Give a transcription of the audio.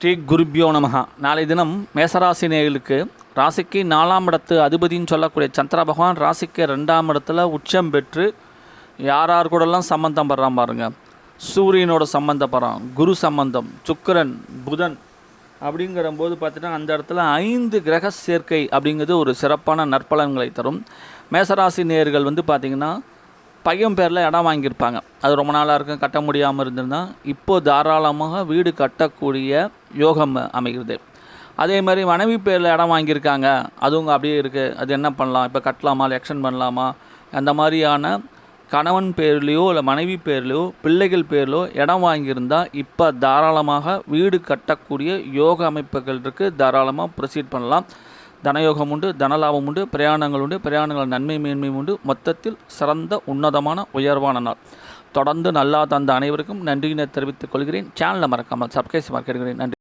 ஸ்ரீ குருபியோ நமகா நாளை தினம் மேசராசி நேயர்களுக்கு ராசிக்கு நாலாம் இடத்து அதிபதின்னு சொல்லக்கூடிய சந்திர பகவான் ராசிக்கு ரெண்டாம் இடத்துல உச்சம் பெற்று யார் யார் கூடலாம் சம்மந்தம் படுறான் பாருங்க. சூரியனோட சம்மந்தப்படுறான் குரு சம்பந்தம் சுக்கரன் புதன் அப்படிங்கிறபோது பார்த்தீங்கன்னா அந்த இடத்துல ஐந்து கிரக சேர்க்கை அப்படிங்கிறது ஒரு சிறப்பான நற்பலன்களை தரும். மேசராசி நேயர்கள் வந்து பார்த்திங்கன்னா பையன் பேரில் இடம் வாங்கியிருப்பாங்க. அது ரொம்ப நாளாக இருக்கும். கட்ட முடியாமல் இருந்திருந்தால் இப்போது தாராளமாக வீடு கட்டக்கூடிய யோகம் அமைகிறது. அதே மாதிரி மனைவி பேரில் இடம் வாங்கியிருக்காங்க. அதுவும் அப்படியே இருக்குது அது என்ன பண்ணலாம்? இப்போ கட்டலாமா? எலெக்ஷன் எக்ஷன் பண்ணலாமா? அந்த மாதிரியான கணவன் பேர்லேயோ இல்லை மனைவி பேர்லையோ பிள்ளைகள் பேர்லையோ இடம் வாங்கியிருந்தால் இப்போ தாராளமாக வீடு கட்டக்கூடிய யோக அமைப்புகள் இருக்குது தாராளமாக ப்ரொசீட் பண்ணலாம். தனயோகம் உண்டு தனலாபம் உண்டு பிரயாணங்கள் உண்டு பிரயாணங்கள் நன்மை மேன்மை உண்டு. மொத்தத்தில் சிறந்த உன்னதமான உயர்வான நாள். தொடர்ந்து நல்லா தந்த அனைவருக்கும் நன்றியினை தெரிவித்துக் கொள்கிறேன். சேனலை மறக்காமல் சப்ஸ்கிரைப் மறக்கிடுகிறேன் நன்றி.